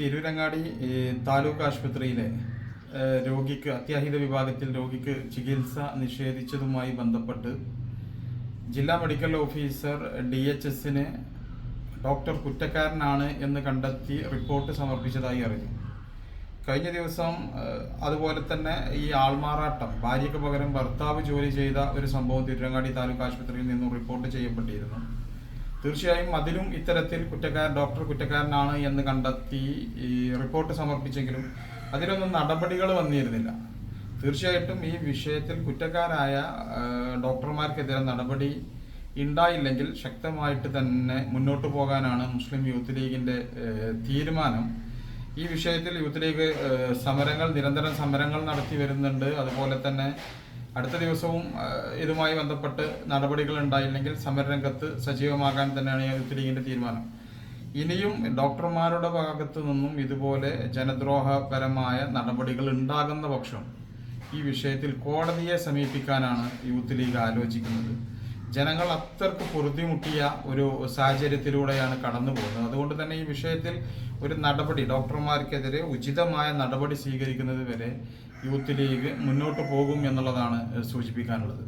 തിരൂരങ്ങാടി താലൂക്ക് ആശുപത്രിയിലെ രോഗിക്ക് അത്യാഹിത വിഭാഗത്തിൽ രോഗിക്ക് ചികിത്സ നിഷേധിച്ചതുമായി ബന്ധപ്പെട്ട് ജില്ലാ മെഡിക്കൽ ഓഫീസർ ഡി എച്ച് എസിന് ഡോക്ടർ കുറ്റക്കാരനാണ് എന്ന് കണ്ടെത്തി റിപ്പോർട്ട് സമർപ്പിച്ചതായി അറിഞ്ഞു. കഴിഞ്ഞ ദിവസം അതുപോലെ തന്നെ ഈ ആൾമാറാട്ടം ഭാര്യയ്ക്ക് പകരം ഭർത്താവ് ജോലി ചെയ്ത ഒരു സംഭവം തിരുരങ്ങാടി താലൂക്ക് ആശുപത്രിയിൽ നിന്നും റിപ്പോർട്ട് ചെയ്യപ്പെട്ടിരുന്നു. തീർച്ചയായും അതിലും ഇത്തരത്തിൽ കുറ്റക്കാരൻ ഡോക്ടർ കുറ്റക്കാരനാണ് എന്ന് കണ്ടെത്തി ഈ റിപ്പോർട്ട് സമർപ്പിച്ചെങ്കിലും അതിലൊന്നും നടപടികൾ വന്നിരുന്നില്ല. തീർച്ചയായിട്ടും ഈ വിഷയത്തിൽ കുറ്റക്കാരായ ഡോക്ടർമാർക്കെതിരെ നടപടി ഉണ്ടായില്ലെങ്കിൽ ശക്തമായിട്ട് തന്നെ മുന്നോട്ട് പോകാനാണ് മുസ്ലിം യൂത്ത് ലീഗിന്റെ തീരുമാനം. ഈ വിഷയത്തിൽ യൂത്ത് ലീഗ് സമരങ്ങൾ നിരന്തരം സമരങ്ങൾ നടത്തി വരുന്നുണ്ട്. അതുപോലെ തന്നെ അടുത്ത ദിവസവും ഇതുമായി ബന്ധപ്പെട്ട് നടപടികൾ ഉണ്ടായില്ലെങ്കിൽ സമരരംഗത്ത് സജീവമാകാൻ തന്നെയാണ് യൂത്ത് ലീഗിന്റെ തീരുമാനം. ഇനിയും ഡോക്ടർമാരുടെ ഭാഗത്തു നിന്നും ഇതുപോലെ ജനദ്രോഹപരമായ നടപടികൾ ഉണ്ടാകുന്ന പക്ഷം ഈ വിഷയത്തിൽ കോടതിയെ സമീപിക്കാനാണ് യൂത്ത് ലീഗ് ആലോചിക്കുന്നത്. ജനങ്ങൾ അത്രയ്ക്ക് പൊറുതിമുട്ടിയ ഒരു സാഹചര്യത്തിലൂടെയാണ് കടന്നു പോകുന്നത്. അതുകൊണ്ട് തന്നെ ഈ വിഷയത്തിൽ ഒരു നടപടി ഡോക്ടർമാർക്കെതിരെ ഉചിതമായ നടപടി സ്വീകരിക്കുന്നത് വരെ യൂത്ത് ലീഗ് മുന്നോട്ട് പോകും എന്നുള്ളതാണ് സൂചിപ്പിക്കാനുള്ളത്.